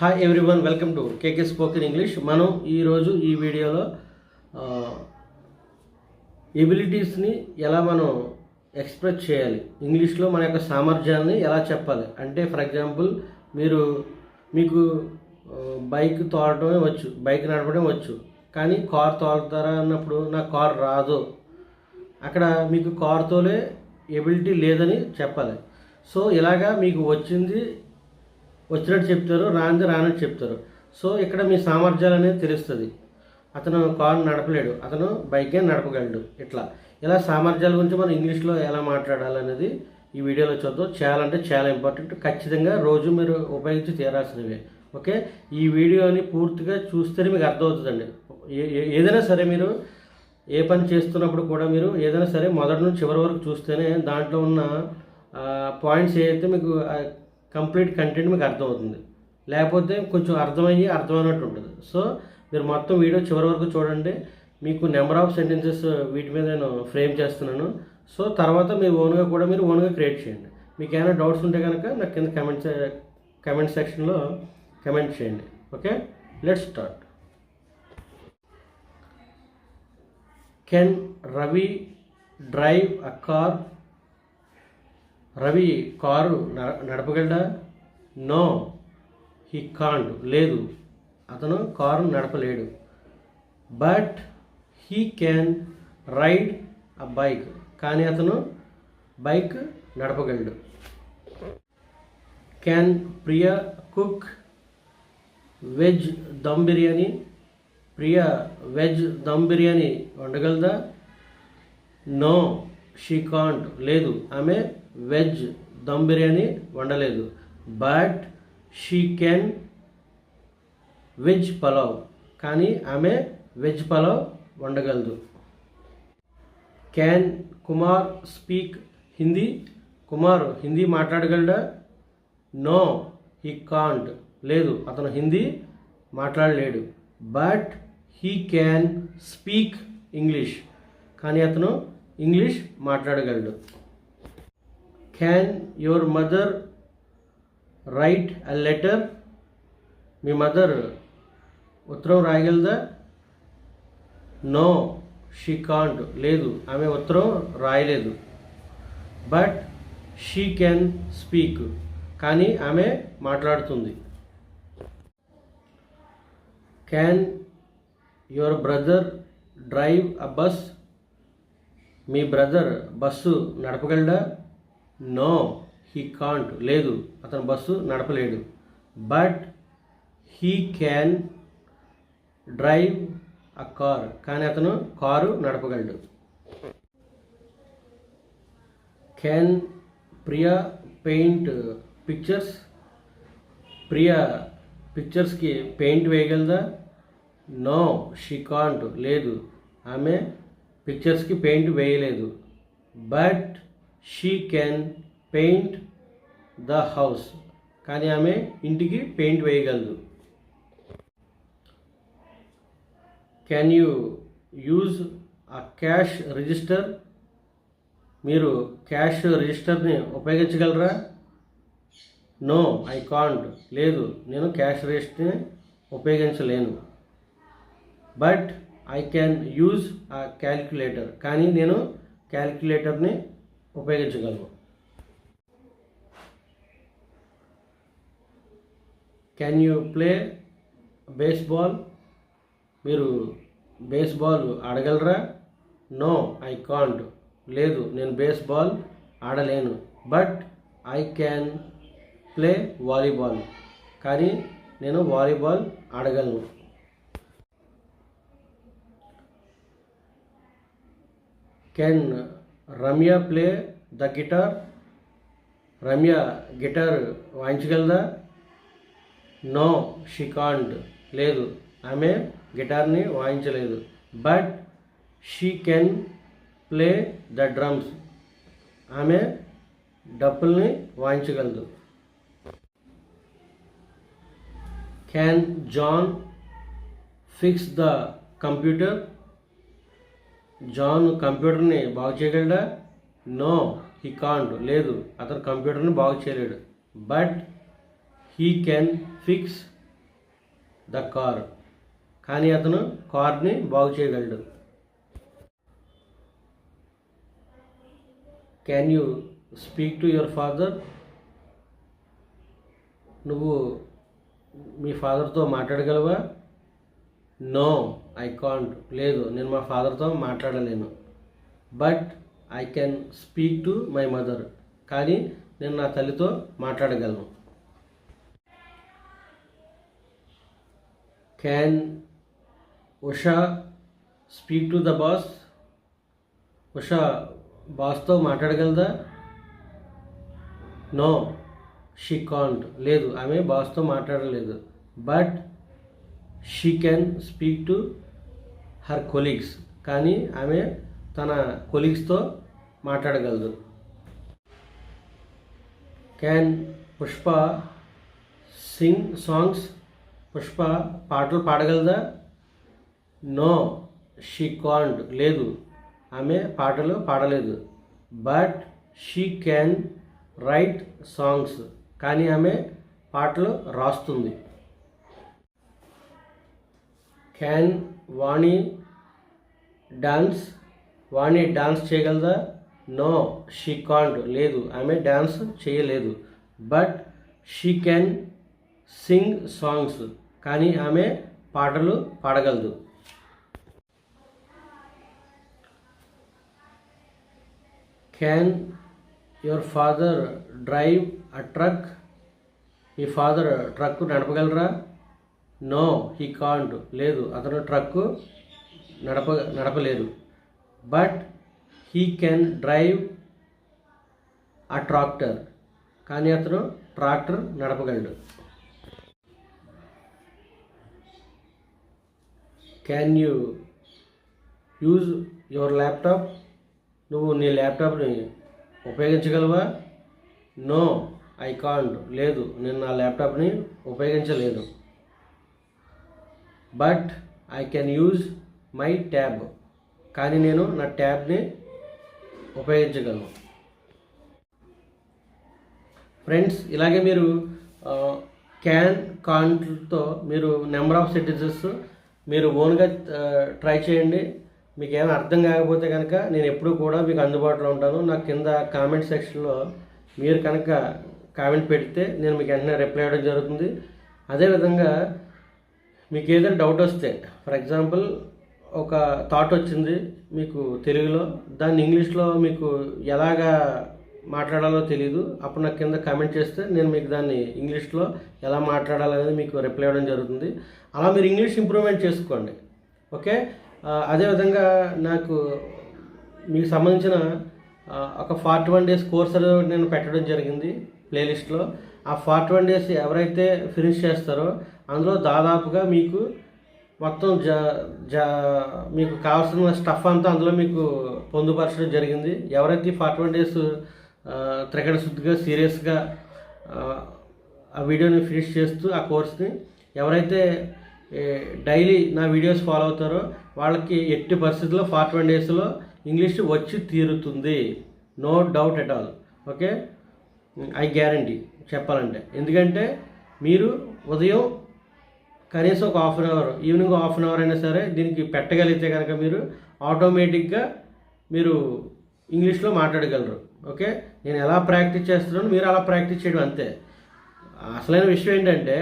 Hi everyone welcome to KK spoken English మనం ఈరోజు ఈ వీడియోలో ఎబిలిటీస్ని ఎలా మనం ఎక్స్ప్రెస్ చేయాలి? ఇంగ్లీష్లో మన యొక్క సామర్థ్యాన్ని ఎలా చెప్పాలి? అంటే ఫర్ ఎగ్జాంపుల్ మీరు మీకు బైక్ తోడటమే వచ్చు బైక్ నడపడం వచ్చు కానీ కార్ తోలుతారా అన్నప్పుడు నా కార్ రాదు. అక్కడ మీకు కార్ తోలే ఎబిలిటీ లేదని చెప్పాలి. సో ఇలాగా మీకు వచ్చింది వచ్చినట్టు చెప్తారు రానిది రానట్టు చెప్తారు. సో ఇక్కడ మీ సామర్థ్యాలు అనేది తెలుస్తుంది. అతను కారు నడపలేడు. అతను బైకే నడపగలడు. ఇట్లా. ఇలా సామర్థ్యాల గురించి మనం ఇంగ్లీష్లో ఎలా మాట్లాడాలనేది ఈ వీడియోలో చూద్దాం. చాలా అంటే చాలా ఇంపార్టెంట్. ఖచ్చితంగా రోజు మీరు ఉపయోగించి తీరాల్సినవే. ఓకే? ఈ వీడియోని పూర్తిగా చూస్తేనే మీకు అర్థమవుతుందండి. ఏ- ఏదైనా సరే మీరు ఏ పని చేస్తున్నప్పుడు కూడా మీరు ఏదైనా సరే మొదటి నుంచి చివరి వరకు చూస్తేనే దాంట్లో ఉన్న పాయింట్స్ ఏదైతే మీకు కంప్లీట్ కంటెంట్ మీకు అర్థమవుతుంది. లేకపోతే కొంచెం అర్థమయ్యి అర్థమైనట్టు ఉంటుంది. సో మీరు మొత్తం వీడియో చివరి వరకు చూడండి. మీకు నెంబర్ ఆఫ్ సెంటెన్సెస్ వీటి మీద నేను ఫ్రేమ్ చేస్తున్నాను. సో తర్వాత మీరు ఓన్గా కూడా మీరు ఓన్గా క్రియేట్ చేయండి. మీకు ఏమైనా డౌట్స్ ఉంటే కనుక నాకు కింద కమెంట్ కమెంట్ సెక్షన్లో కమెంట్ చేయండి. Okay? Let start. Can Ravi drive a car Ravi car న- నడపగలడా? నో. He can't. లేదు. అతను కారు నడపలేడు. But he can ride a bike. కానీ అతను bike నడపగలడు. Can Priya cook veg dum biryani? Priya veg dum biryani వండగలదా? No. She can't. లేదు. ఆమె veg dum biryani వండలేదు. But she can veg pulao. కానీ ఆమె veg pulao వండగలదు. Can Kumar speak Hindi? Kumar Hindi మాట్లాడగలడా? No he can't. లేదు అతను Hindi మాట్లాడలేడు. But he can speak English. కానీ అతను English మాట్లాడగలడు. Can your mother write a letter me mother ఉత్తరం రాయగలదా? నో షీ కాంట్ లేదు ఆమె ఉత్తరం రాయలేదు. బట్ షీ క్యాన్ స్పీక్ కానీ ఆమె మాట్లాడుతుంది. Can your brother drive a bus me brother bus నడపగలడా? No he can't. లేదు అతను బస్సు నడపలేడు. But he can drive a car. కానీ అతను car నడపగలడు. Can Priya paint pictures? Priya పిక్చర్స్కి paint వేయగలదా? No she can't. లేదు ఆమె పిక్చర్స్కి పెయింట్ వేయలేదు. But she can paint the house కానీ ఆమె ఇంటికి paint వేయగలదు. Can you use a cash register మీరు క్యాష్ రిజిస్టర్ని ఉపయోగించగలరా? నో ఐ కాంట్ లేదు నేను క్యాష్ రిజిస్టర్ని ఉపయోగించలేను. But I can use a calculator కానీ నేను క్యాలిక్యులేటర్ని ఉపయోగించగలను క్యాన్ యూ ప్లే బేస్బాల్ మీరు బేస్బాల్ ఆడగలరా? నో ఐ కాంట్ లేదు నేను baseball ఆడలేను. But I can play volleyball కానీ నేను volleyball ఆడగలను. Can Ramya play the guitar. Ramya guitar వాయించగలదా? No she can't. లేదు ఆమె గిటార్ని వాయించలేదు. But she can play the drums. ఆమె డప్పుల్ని వాయించగలదు. Can John fix the computer? John కంప్యూటర్ని బాగు చేయగలడా? No he can't. లేదు అతను కంప్యూటర్ని బాగు చేయలేడు. But he can fix the car. కానీ అతను కార్ని బాగు చేయగలడు. Can you speak to your father? నువ్వు మీ ఫాదర్తో మాట్లాడగలవా? నో ఐ కాంట్ లేదు నేను మా ఫాదర్తో మాట్లాడలేను. But I can speak to my mother కానీ నేను నా తల్లితో మాట్లాడగలను. Can Usha speak to the boss Usha బాస్తో మాట్లాడగలదా? నో షీ కాంట్ లేదు ఆమె బాస్తో మాట్లాడలేదు. But she can speak to her colleagues కానీ ఆమె తన కొలీగ్స్తో మాట్లాడగలదు. Can Pushpa sing songs Pushpa పాటలు పాడగలదా? నో షీ కాండ్ లేదు ఆమె పాటలు పాడలేదు. But she can write songs కానీ ఆమె పాటలు రాస్తుంది. Can Vani dance Vani dance చేయగలదా? నో షీ కాంట్ లేదు. ఆమె డాన్స్ చేయలేదు. But she can sing songs కానీ ఆమె పాటలు పాడగలదు. Can your father drive a truck me father truck నడపగలరా? No he can't. లేదు అతను ట్రక్కు నడప నడపలేదు. But he can drive a tractor. కానీ అతను tractor నడపగలడు. Can you use your laptop? నువ్వు నీ ల్యాప్టాప్ని ఉపయోగించగలవా? No I can't. లేదు నేను నా ల్యాప్టాప్ని ఉపయోగించలేదు. But I can use my tab కానీ నేను నా ట్యాబ్ని ఉపయోగించగలను. ఫ్రెండ్స్ ఇలాగే మీరు క్యాన్ కాంట్తో మీరు నెంబర్ ఆఫ్ సెంటెన్సెస్ మీరు ఓన్గా ట్రై చేయండి. మీకు ఏమైనా అర్థం కాకపోతే కనుక నేను ఎప్పుడూ కూడా మీకు అందుబాటులో ఉంటాను. నా కింద కామెంట్ సెక్షన్లో మీరు కనుక కామెంట్ పెడితే నేను మీకు వెంటనే రిప్లై అవ్వడం జరుగుతుంది. అదేవిధంగా మీకు ఏదైనా డౌట్ వస్తే ఫర్ ఎగ్జాంపుల్ ఒక థాట్ వచ్చింది మీకు తెలుగులో దాన్ని ఇంగ్లీష్లో మీకు ఎలాగా మాట్లాడాలో తెలియదు అప్పుడు నాకు కింద కామెంట్ చేస్తే నేను మీకు దాన్ని ఇంగ్లీష్లో ఎలా మాట్లాడాలనేది మీకు రిప్లై ఇవ్వడం జరుగుతుంది. అలా మీరు ఇంగ్లీష్ ఇంప్రూవ్మెంట్ చేసుకోండి. ఓకే అదేవిధంగా నాకు మీకు సంబంధించిన ఒక ఫార్టీ వన్ డేస్ కోర్స్ నేను పెట్టడం జరిగింది ప్లేలిస్ట్లో ఆ ఫార్టీ వన్ డేస్ ఎవరైతే ఫినిష్ చేస్తారో అందులో దాదాపుగా మీకు మొత్తం జ జ మీకు కావాల్సిన స్టఫ్ అంతా అందులో మీకు పొందుపరచడం జరిగింది. ఎవరైతే ఫార్టీ వన్ డేస్ త్రికట శుద్ధిగా సీరియస్గా ఆ వీడియోని ఫినిష్ చేస్తూ ఆ కోర్స్ని ఎవరైతే డైలీ నా వీడియోస్ ఫాలో అవుతారో వాళ్ళకి ఎట్టి పరిస్థితుల్లో ఫార్టీ వన్ డేస్లో ఇంగ్లీష్ వచ్చి తీరుతుంది. No doubt at all okay I guarantee చెప్పాలంటే. ఎందుకంటే మీరు ఉదయం కనీసం ఒక half an hour evening half an hour అయినా సరే దీనికి పెట్టగలిగితే కనుక మీరు ఆటోమేటిక్గా మీరు ఇంగ్లీష్లో మాట్లాడగలరు. ఓకే నేను ఎలా ప్రాక్టీస్ చేస్తున్నాను మీరు అలా ప్రాక్టీస్ చేయడం అంతే. అసలైన విషయం ఏంటంటే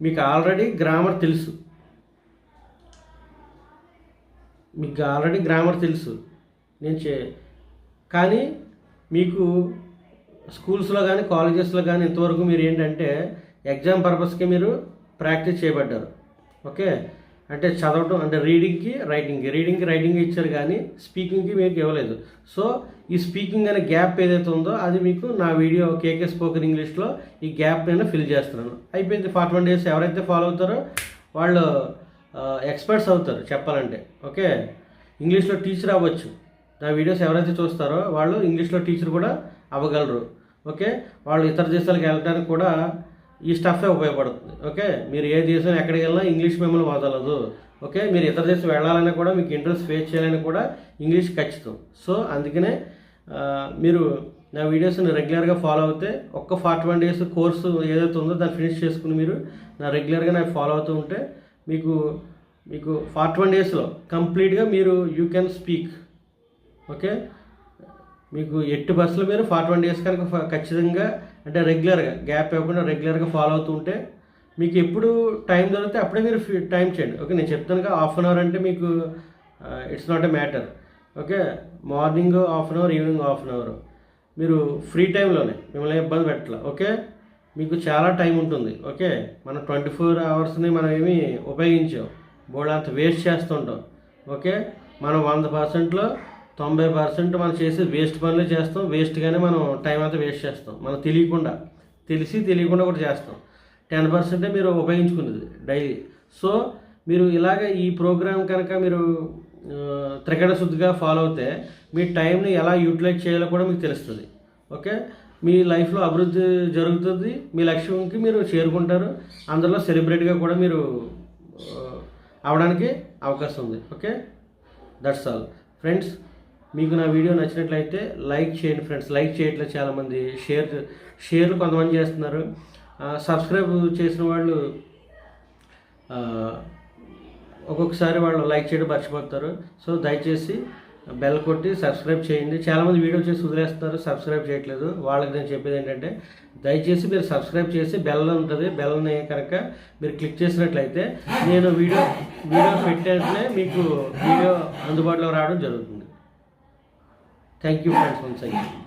మీకు ఆల్రెడీ గ్రామర్ తెలుసు. మీకు ఆల్రెడీ గ్రామర్ తెలుసు. నేను చే కానీ మీకు స్కూల్స్లో కానీ కాలేజెస్లో కానీ ఇంతవరకు మీరు ఏంటంటే ఎగ్జామ్ పర్పస్కి మీరు ప్రాక్టీస్ చేయబడ్డారు. ఓకే? అంటే చదవటం అంటే రీడింగ్కి రైటింగ్కి. రీడింగ్కి రైటింగ్ ఇచ్చారు కానీ స్పీకింగ్కి మీకు ఇవ్వలేదు. సో ఈ స్పీకింగ్ అనే గ్యాప్ ఏదైతే ఉందో అది మీకు నా వీడియో కేకే స్పోకెన్ ఇంగ్లీష్లో ఈ గ్యాప్ నేను ఫిల్ చేస్తున్నాను. అయిపోయింది ఫార్టీ వన్ డేస్. ఎవరైతే ఫాలో అవుతారో వాళ్ళు ఎక్స్పర్ట్స్ అవుతారు చెప్పాలంటే. ఓకే? ఇంగ్లీష్లో టీచర్ అవ్వచ్చు. నా వీడియోస్ ఎవరైతే చూస్తారో వాళ్ళు ఇంగ్లీష్లో టీచర్ కూడా అవ్వగలరు. ఓకే? వాళ్ళు ఇతర దేశాలకు వెళ్ళడానికి కూడా ఈ స్టఫే ఉపయోగపడుతుంది ఓకే మీరు ఏ దేశం ఎక్కడికి వెళ్ళినా ఇంగ్లీష్ మిమ్మల్ని వదలదు ఓకే మీరు ఇతర దేశం వెళ్ళాలన్నా కూడా మీకు ఇంట్రెస్ట్ ఫేస్ చేయాలని కూడా ఇంగ్లీష్ ఖచ్చితం. సో అందుకనే మీరు నా వీడియోస్ని రెగ్యులర్గా ఫాలో అవుతే ఒక్క ఫార్టీ వన్ డేస్ కోర్సు ఏదైతే ఉందో దాన్ని ఫినిష్ చేసుకుని మీరు నా రెగ్యులర్గా నాకు ఫాలో అవుతూ ఉంటే మీకు మీకు ఫార్టీ వన్ డేస్లో కంప్లీట్గా మీరు యూ కెన్ స్పీక్ ఓకే మీకు ఎట్టి బస్సులు మీరు ఫార్టీ వన్ డేస్ కనుక ఫ- ఖచ్చితంగా అంటే రెగ్యులర్గా గ్యాప్ ఇవ్వకుండా రెగ్యులర్గా ఫాలో అవుతూ ఉంటే మీకు ఎప్పుడు టైం దొరికితే అప్పుడే మీరు టైం చేయండి. ఓకే నేను చెప్తాను హాఫ్ అన్ అవర్ అంటే మీకు it's not a matter okay morning half an hour evening half an hour మీరు ఫ్రీ టైంలోనే మిమ్మల్ని ఇబ్బంది పెట్టాల. ఓకే మీకు చాలా టైం ఉంటుంది. ఓకే మనం ట్వంటీ ఫోర్ అవర్స్ని మనం ఏమి ఉపయోగించాం. బోర్డు అంత వేస్ట్ చేస్తుంటాం. ఓకే మనం వంద పర్సెంట్లో తొంభై పర్సెంట్ మనం చేసే వేస్ట్ పనులు చేస్తాం. వేస్ట్గానే మనం టైం అంతా వేస్ట్ చేస్తాం. మనం తెలియకుండా తెలిసి తెలియకుండా కూడా చేస్తాం. టెన్ పర్సెంటే మీరు ఉపయోగించుకునేది డైలీ సో మీరు ఇలాగ ఈ ప్రోగ్రామ్ కనుక మీరు ఆ, శుద్ధిగా ఫాలో అవుతే మీ టైంని ఎలా యూటిలైజ్ చేయాలో కూడా మీకు తెలుస్తుంది. ఓకే మీ లైఫ్లో అభివృద్ధి జరుగుతుంది. మీ లక్ష్యంకి మీరు చేరుకుంటారు. అందులో సెలబ్రిటీగా కూడా మీరు అవడానికి అవకాశం ఉంది. ఓకే దట్స్ ఆల్ ఫ్రెండ్స్ మీకు నా వీడియో నచ్చినట్లయితే లైక్ చేయండి ఫ్రెండ్స్. లైక్ చేయట్లేదు చాలామంది. షేర్ షేర్లు కొంతమంది చేస్తున్నారు. సబ్స్క్రైబ్ చేసిన వాళ్ళు ఒక్కొక్కసారి వాళ్ళు లైక్ చేయడం మర్చిపోతారు. సో దయచేసి బెల్ కొట్టి సబ్స్క్రైబ్ చేయండి. చాలామంది వీడియో చేసి వదిలేస్తున్నారు. సబ్స్క్రైబ్ చేయట్లేదు. వాళ్ళకి నేను చెప్పేది ఏంటంటే దయచేసి మీరు సబ్స్క్రైబ్ చేసి బెల్ ఉంటుంది. బెల్ని కనుక మీరు క్లిక్ చేసినట్లయితే నేను వీడియో వీడియో పెట్టేటనే మీకు వీడియో అందుబాటులో రావడం జరుగుతుంది. Thank you friends once again